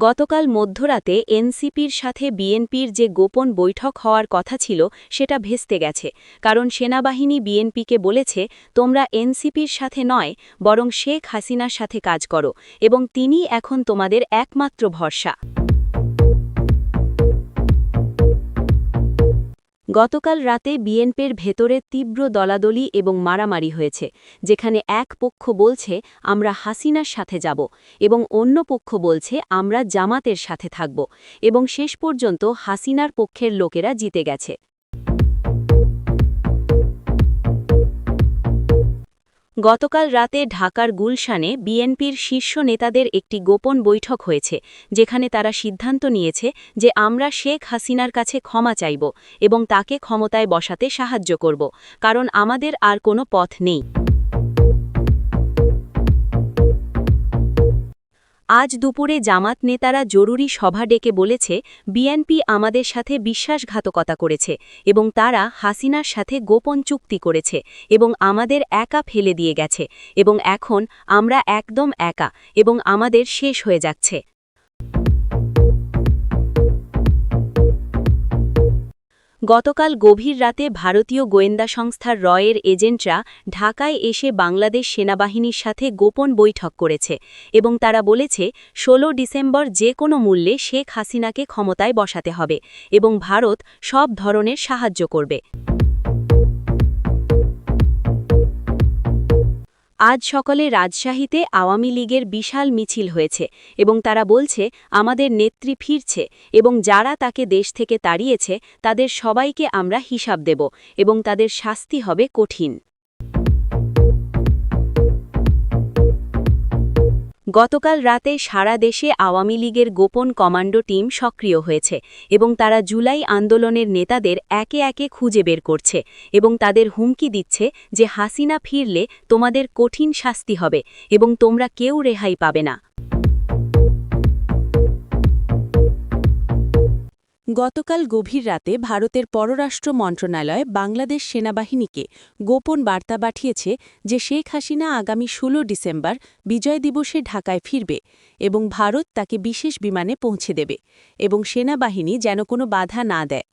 গতকাল মধ্যরাতে এনসিপির সাথে বিএনপির যে গোপন বৈঠক হওয়ার কথা ছিল, সেটা ভেস্তে গেছে। কারণ সেনাবাহিনী বিএনপিকে বলেছে, তোমরা এনসিপির সাথে নয়, বরং শেখ হাসিনার সাথে কাজ করো এবং তিনি এখন তোমাদের একমাত্র ভরসা। গতকাল রাতে বিএনপির ভেতরে তীব্র দলাদলি এবং মারামারি হয়েছে, যেখানে এক পক্ষ বলছে, আমরা হাসিনার সাথে যাব এবং অন্য পক্ষ বলছে, আমরা জামাতের সাথে থাকব এবং শেষ পর্যন্ত হাসিনার পক্ষের লোকেরা জিতে গেছে। গতকাল রাতে ঢাকার গুলশানে বিএনপির শীর্ষ নেতাদের একটি গোপন বৈঠক হয়েছে, যেখানে তারা সিদ্ধান্ত নিয়েছে যে আমরা শেখ হাসিনার কাছে ক্ষমা চাইব এবং তাকে ক্ষমতায় বসাতে সাহায্য করব, কারণ আমাদের আর কোনো পথ নেই। আজ দুপুরে জামাত নেতারা জরুরি সভা ডেকে বলেছে, বিএনপি আমাদের সাথে বিশ্বাসঘাতকতা করেছে এবং তারা হাসিনার সাথে গোপন চুক্তি করেছে এবং আমাদের একা ফেলে দিয়ে গেছে এবং এখন আমরা একদম একা এবং আমাদের শেষ হয়ে যাচ্ছে। গতকাল গভীর রাতে ভারতীয় গোয়েন্দা সংস্থার রয়ের এজেন্টরা ঢাকায় এসে বাংলাদেশ সেনাবাহিনীর সাথে গোপন বৈঠক করেছে এবং তারা বলেছে ১৬ ডিসেম্বর যে কোনো মূল্যে শেখ হাসিনাকে ক্ষমতায় বসাতে হবে এবং ভারত সব ধরনের সাহায্য করবে। আজ সকালে রাজশাহীতে আওয়ামী লীগের বিশাল মিছিল হয়েছে এবং তারা বলছে, আমাদের নেত্রী ফিরছে এবং যারা তাকে দেশ থেকে তাড়িয়েছে, তাদের সবাইকে আমরা হিসাব দেব এবং তাদের শাস্তি হবে কঠিন। গতকাল রাতে সারা দেশে আওয়ামী লীগের গোপন কমান্ডো টিম সক্রিয় হয়েছে এবং তারা জুলাই আন্দোলনের নেতাদের একে একে খুঁজে বের করছে এবং তাদের হুমকি দিচ্ছে যে হাসিনা ফিরলে তোমাদের কঠিন শাস্তি হবে এবং তোমরা কেউ রেহাই পাবে না। গতকাল গভীর রাতে ভারতের পররাষ্ট্র মন্ত্রণালয় বাংলাদেশ সেনাবাহিনীকে গোপন বার্তা পাঠিয়েছে যে শেখ হাসিনা আগামী ১৬ ডিসেম্বর বিজয় দিবসে ঢাকায় ফিরবে এবং ভারত তাকে বিশেষ বিমানে পৌঁছে দেবে এবং সেনাবাহিনী যেন কোনো বাধা না দেয়।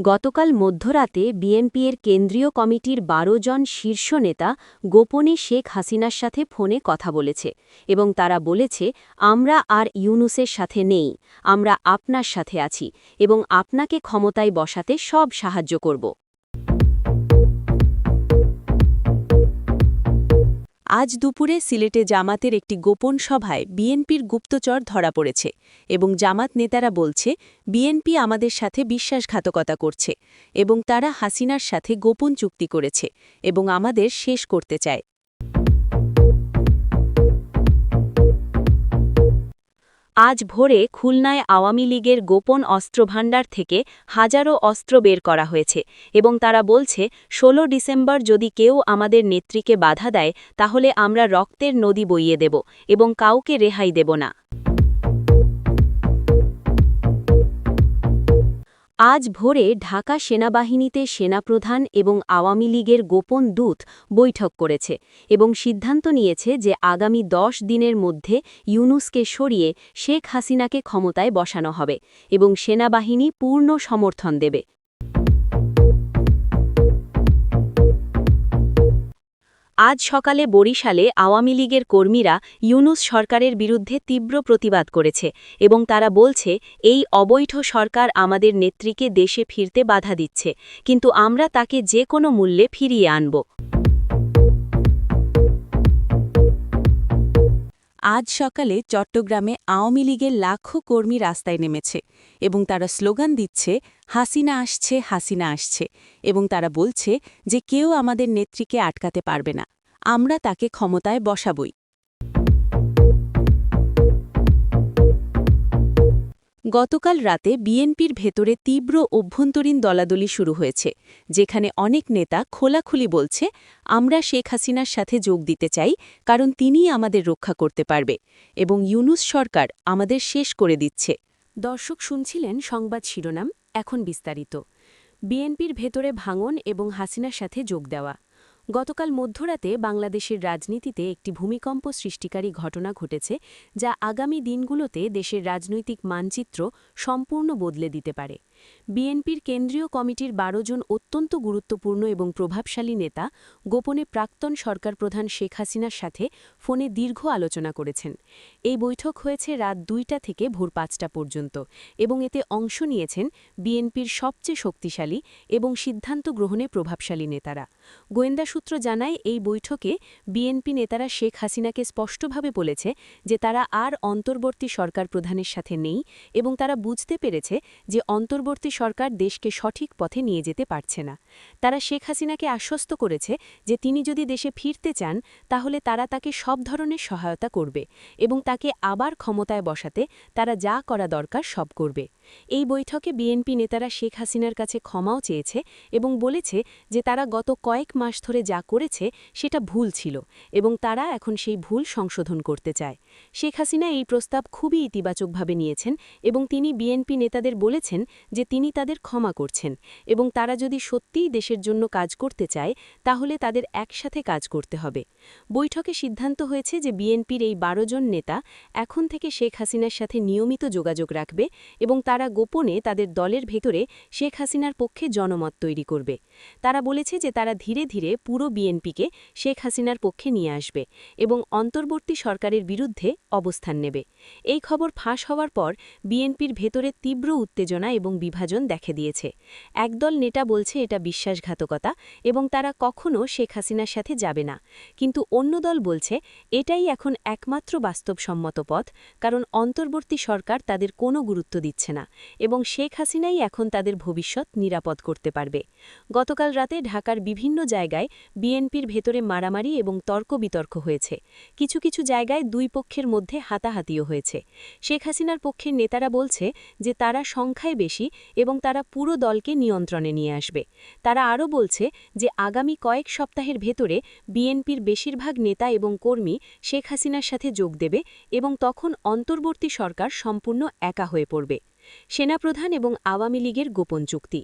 গতকাল মধ্যরাতে বিএনপির কেন্দ্রীয় কমিটির ১২ জন শীর্ষ নেতা গোপনে শেখ হাসিনার সাথে ফোনে কথা বলেছে এবং তারা বলেছে, আমরা আর ইউনুসের সাথে নেই, আমরা আপনার সাথে আছি এবং আপনাকে ক্ষমতায় বসাতে সব সাহায্য করব। আজ দুপুরে সিলেটে জামাতের একটি গোপন সভায় বিএনপির গুপ্তচর ধরা পড়েছে এবং জামাত নেতারা বলছে, বিএনপি আমাদের সাথে বিশ্বাসঘাতকতা করছে এবং তারা হাসিনার সাথে গোপন চুক্তি করেছে এবং আমাদের শেষ করতে চায়। আজ ভোরে খুলনায় আওয়ামী লীগের গোপন অস্ত্রভাণ্ডার থেকে হাজারো অস্ত্র বের করা হয়েছে এবং তারা বলছে ১৬ ডিসেম্বর যদি কেউ আমাদের নেত্রীকে বাধা দেয়, তাহলে আমরা রক্তের নদী বইয়ে দেব এবং কাউকে রেহাই দেব না। আজ ভোরে ঢাকা সেনাবাহিনীতে সেনাপ্রধান এবং আওয়ামী লীগের গোপন দূত বৈঠক করেছে এবং সিদ্ধান্ত নিয়েছে যে আগামী দশ দিনের মধ্যে ইউনুসকে সরিয়ে শেখ হাসিনাকে ক্ষমতায় বসানো হবে এবং সেনাবাহিনী পূর্ণ সমর্থন দেবে। আজ সকালে বরিশালে আওয়ামী লীগের কর্মীরা ইউনুস সরকারের বিরুদ্ধে তীব্র প্রতিবাদ করেছে এবং তারা বলছে, এই অবৈধ সরকার আমাদের নেত্রীকে দেশে ফিরতে বাধা দিচ্ছে, কিন্তু আমরা তাকে যে কোনো মূল্যে ফিরিয়ে আনব। আজ সকালে চট্টগ্রামে আওয়ামী লীগের লাখো কর্মী রাস্তায় নেমেছে এবং তারা স্লোগান দিচ্ছে, হাসিনা আসছে হাসিনা আসছে। এবং তারা বলছে যে কেউ আমাদের নেত্রীকে আটকাতে পারবে না। আমরা তাকে ক্ষমতায় বসাবই। গতকাল রাতে বিএনপির ভেতরে তীব্র অভ্যন্তরীণ দলাদলি শুরু হয়েছে, যেখানে অনেক নেতা খোলাখুলি বলছে, আমরা শেখ হাসিনার সাথে যোগ দিতে চাই, কারণ তিনিই আমাদের রক্ষা করতে পারবে এবং ইউনুস সরকার আমাদের শেষ করে দিচ্ছে। দর্শক শুনছিলেন সংবাদ শিরোনাম, এখন বিস্তারিত। বিএনপির ভেতরে ভাঙন এবং হাসিনার সাথে যোগ দেওয়া। গতকাল মধ্যরাতে বাংলাদেশের রাজনীতিতে একটি ভূমিকম্প সৃষ্টিকারী ঘটনা ঘটেছে, যা আগামী দিনগুলোতে দেশের রাজনৈতিক মানচিত্র সম্পূর্ণ বদলে দিতে পারে। বিএনপির কেন্দ্রীয় কমিটির বারো জন অত্যন্ত গুরুত্বপূর্ণ এবং প্রভাবশালী নেতা গোপনে প্রাক্তন সরকার প্রধান শেখ হাসিনার সাথে ফোনে দীর্ঘ আলোচনা করেছেন। এই বৈঠক হয়েছে রাত দুইটা থেকে ভোর পাঁচটা পর্যন্ত এবং এতে অংশ নিয়েছেন বিএনপির সবচেয়ে শক্তিশালী এবং সিদ্ধান্ত গ্রহণে প্রভাবশালী নেতারা। গোয়েন্দা সূত্র জানায়, এই বৈঠকে বিএনপি নেতারা শেখ হাসিনাকে স্পষ্টভাবে বলেছে যে তারা আর অন্তর্বর্তী সরকার প্রধানের সাথে নেই এবং তারা বুঝতে পেরেছে যে অন্তর্বর্তী সরকার দেশকে সঠিক পথে নিয়ে যেতে পারছে না। তারা শেখ হাসিনাকে আশ্বস্ত করেছে যে তিনি যদি দেশে ফিরতে চান, তাহলে তারা তাকে সব ধরনের সহায়তা করবে এবং তাকে আবার ক্ষমতায় বসাতে তারা যা করা দরকার সব করবে। এই বৈঠকে বিএনপি নেতারা শেখ হাসিনার কাছে ক্ষমাও চেয়েছে এবং বলেছে যে তারা গত কয়েক মাস ধরে যা করেছে সেটা ভুল ছিল এবং তারা এখন সেই ভুল সংশোধন করতে চায়। শেখ হাসিনা এই প্রস্তাব খুবই ইতিবাচকভাবে নিয়েছেন এবং তিনি বিএনপি নেতাদের বলেছেন যে তিনি তাদের ক্ষমা করছেন এবং তারা যদি সত্যিই দেশের জন্য কাজ করতে চায়, তাহলে তাদের একসাথে কাজ করতে হবে। বৈঠকে সিদ্ধান্ত হয়েছে যে বিএনপির এই বারো জন নেতা এখন থেকে শেখ হাসিনার সাথে নিয়মিত যোগাযোগ রাখবে এবং তারা গোপনে তাদের দলের ভেতরে শেখ হাসিনার পক্ষে জনমত তৈরি করবে। তারা বলেছে যে তারা ধীরে ধীরে পুরো বিএনপিকে শেখ হাসিনার পক্ষে নিয়ে আসবে এবং অন্তর্বর্তী সরকারের বিরুদ্ধে অবস্থান নেবে। এই খবর ফাঁস হওয়ার পর বিএনপির ভেতরে তীব্র উত্তেজনা এবং বিভাজন দেখা দিয়েছে। একদল নেতা বলছে এটা বিশ্বাসঘাতকতা এবং তারা কখনও শেখ হাসিনার সাথে যাবে না। কিন্তু অন্য দল বলছে এটাই এখন একমাত্র বাস্তবসম্মত পথ, কারণ অন্তর্বর্তী সরকার তাদের কোনো গুরুত্ব দিচ্ছে না এবং শেখ হাসিনাই এখন তাদের ভবিষ্যৎ নিরাপদ করতে পারবে। গতকাল রাতে ঢাকার বিভিন্ন জায়গায় বিএনপির ভেতরে মারামারি এবং তর্ক বিতর্ক হয়েছে। কিছু কিছু জায়গায় দুই পক্ষের মধ্যে হাতাহাতিও হয়েছে। শেখ হাসিনার পক্ষের নেতারা বলছে যে তারা সংখ্যায় বেশি এবং তারা পুরো দলকে নিয়ন্ত্রণে নিয়ে আসবে। তারা আরও বলছে যে, আগামী কয়েক সপ্তাহের ভেতরে বিএনপির বেশিরভাগ নেতা এবং কর্মী শেখ হাসিনার সাথে যোগ দেবে এবং তখন অন্তর্বর্তী সরকার সম্পূর্ণ একা হয়ে পড়বে। সেনাপ্রধান এবং আওয়ামী লীগের গোপন চুক্তি।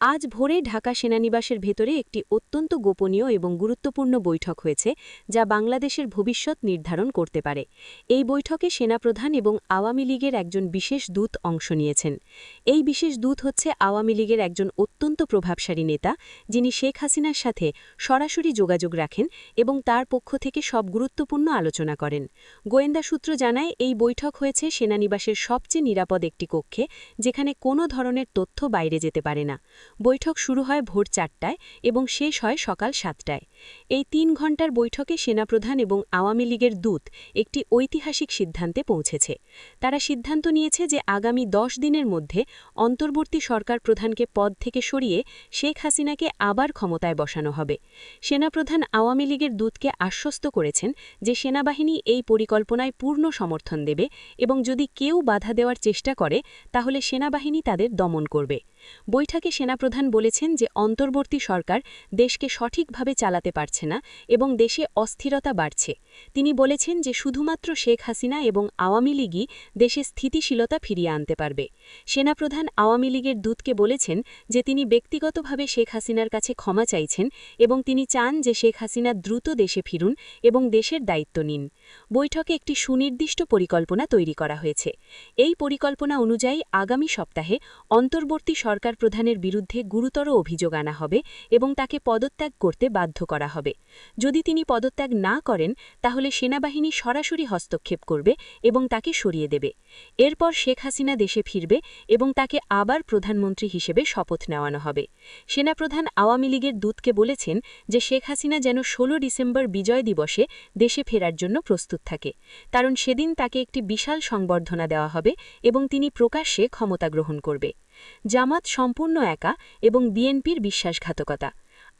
আজ ভোরে ঢাকা সেনানিবাসের ভেতরে একটি অত্যন্ত গোপনীয় এবং গুরুত্বপূর্ণ বৈঠক হয়েছে, যা বাংলাদেশের ভবিষ্যৎ নির্ধারণ করতে পারে। এই বৈঠকে সেনাপ্রধান এবং আওয়ামী লীগের একজন বিশেষ দূত অংশ নিয়েছেন। এই বিশেষ দূত হচ্ছে আওয়ামী লীগের একজন অত্যন্ত প্রভাবশালী নেতা, যিনি শেখ হাসিনার সাথে সরাসরি যোগাযোগ রাখেন এবং তার পক্ষ থেকে সব গুরুত্বপূর্ণ আলোচনা করেন। গোয়েন্দা সূত্র জানায়, এই বৈঠক হয়েছে সেনানিবাসের সবচেয়ে নিরাপদ একটি কক্ষে যেখানে কোনো ধরনের তথ্য বাইরে যেতে পারে না। বৈঠক শুরু হয় ভোর চারটায় এবং শেষ হয় সকাল সাতটায়। এই তিন ঘণ্টার বৈঠকে সেনাপ্রধান এবং আওয়ামী লীগের দূত একটি ঐতিহাসিক সিদ্ধান্তে পৌঁছেছে। তারা সিদ্ধান্ত নিয়েছে যে আগামী দশ দিনের মধ্যে অন্তর্বর্তী সরকার প্রধানকে পদ থেকে সরিয়ে শেখ হাসিনাকে আবার ক্ষমতায় বসানো হবে। সেনাপ্রধান আওয়ামী লীগের দূতকে আশ্বস্ত করেছেন যে সেনাবাহিনী এই পরিকল্পনায় পূর্ণ সমর্থন দেবে এবং যদি কেউ বাধা দেওয়ার চেষ্টা করে তাহলে সেনাবাহিনী তাদের দমন করবে। বৈঠকে সেনাপ্রধান বলেছেন যে অন্তর্বর্তী সরকার দেশকে সঠিকভাবে চালাতে পারছে না এবং দেশে অস্থিরতা বাড়ছে। তিনি বলেছেন যে শুধুমাত্র শেখ হাসিনা এবং আওয়ামী লীগই দেশে স্থিতিশীলতা ফিরিয়ে আনতে পারবে। সেনাপ্রধান আওয়ামী লীগের দূতকে বলেছেন যে তিনি ব্যক্তিগতভাবে শেখ হাসিনার কাছে ক্ষমা চাইছেন এবং তিনি চান যে শেখ হাসিনা দ্রুত দেশে ফিরুন এবং দেশের দায়িত্ব নিন। বৈঠকে একটি সুনির্দিষ্ট পরিকল্পনা তৈরি করা হয়েছে। এই পরিকল্পনা অনুযায়ী আগামী সপ্তাহে অন্তর্বর্তী সরকার প্রধানের বিরুদ্ধে গুরুতর অভিযোগ আনা হবে এবং তাকে পদত্যাগ করতে বাধ্য করা হবে। যদি তিনি পদত্যাগ না করেন, তাহলে সেনাবাহিনী সরাসরি হস্তক্ষেপ করবে এবং তাকে সরিয়ে দেবে। এরপর শেখ হাসিনা দেশে ফিরবে এবং তাকে আবার প্রধানমন্ত্রী হিসেবে শপথ নেওয়ানো হবে। সেনাপ্রধান আওয়ামী লীগের দূতকে বলেছেন যে শেখ হাসিনা যেন ১৬ ডিসেম্বর বিজয় দিবসে দেশে ফেরার জন্য প্রস্তুত থাকে, কারণ সেদিন তাকে একটি বিশাল সংবর্ধনা দেওয়া হবে এবং তিনি প্রকাশ্যে ক্ষমতা গ্রহণ করবে। জামাত সম্পূর্ণ একা এবং বিএনপির বিশ্বাসঘাতকতা।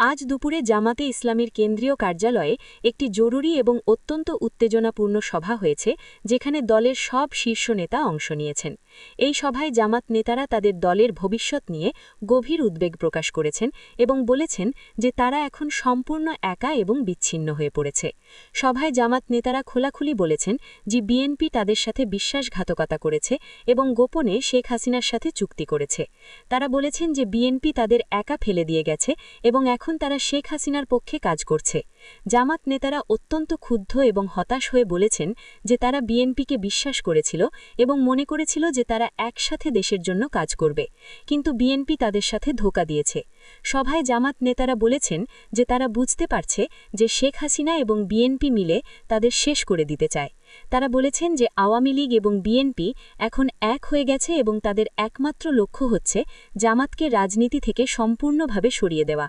আজ দুপুরে জামাতে ইসলামীর কেন্দ্রীয় কার্যালয়ে একটি জরুরি এবং অত্যন্ত উত্তেজনাপূর্ণ সভা হয়েছে, যেখানে দলের সব শীর্ষ নেতা অংশ নিয়েছেন। এই সভায় জামাত নেতারা তাদের দলের ভবিষ্যৎ নিয়ে গভীর উদ্বেগ প্রকাশ করেছেন এবং বলেছেন যে তারা এখন সম্পূর্ণ একা এবং বিচ্ছিন্ন হয়ে পড়েছে। সভায় জামাত নেতারা খোলাখুলি বলেছেন যে বিএনপি তাদের সাথে বিশ্বাসঘাতকতা করেছে এবং গোপনে শেখ হাসিনার সাথে চুক্তি করেছে। তারা বলেছেন যে বিএনপি তাদের একা ফেলে দিয়ে গেছে এবং এখন তারা শেখ হাসিনার পক্ষে কাজ করছে। জামাত নেতারা অত্যন্ত ক্ষুব্ধ এবং হতাশ হয়ে বলেছেন যে তারা বিএনপিকে বিশ্বাস করেছিল এবং মনে করেছিল যে তারা একসাথে দেশের জন্য কাজ করবে। কিন্তু বিএনপি তাদের সাথে ধোকা দিয়েছে। সভায় জামাত নেতারা বলেছেন যে তারা বুঝতে পারছে যে শেখ হাসিনা এবং বিএনপি মিলে তাদের শেষ করে দিতে চায়। তারা বলেছেন যে আওয়ামী লীগ এবং বিএনপি এখন এক হয়ে গেছে এবং তাদের একমাত্র লক্ষ্য হচ্ছে জামাতকে রাজনীতি থেকে সম্পূর্ণভাবে সরিয়ে দেওয়া।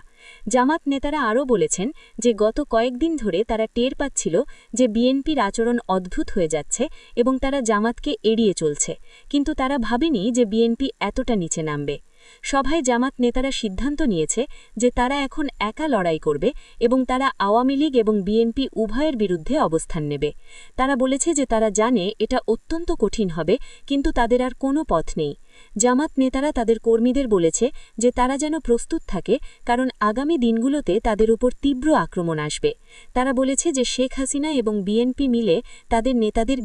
জামাত নেতারা আরও বলেছেন যে গত কয়েকদিন ধরে তারা টের পাচ্ছিল যে বিএনপির আচরণ অদ্ভুত হয়ে যাচ্ছে এবং তারা জামাতকে এড়িয়ে চলছে। কিন্তু তারা ভাবেনি যে বিএনপি এতটা নিচে নামবে। সভায় জামাত নেতারা সিদ্ধান্ত নিয়েছে যে তারা এখন একা লড়াই করবে এবং তারা আওয়ামী লীগ এবং বিএনপি উভয়ের বিরুদ্ধে অবস্থান নেবে। তারা বলেছে যে তারা জানে এটা অত্যন্ত কঠিন হবে, কিন্তু তাদের আর কোনো পথ নেই। জামাত নেতারা তাদের কর্মীদের বলেছে যে তারা যেন প্রস্তুত থাকে, কারণ আগামী দিনগুলোতে তাদের উপর তীব্র আক্রমণ আসবে। তারা বলেছে যে শেখ হাসিনা এবং বিএনপি মিলে তাদের নেতাদের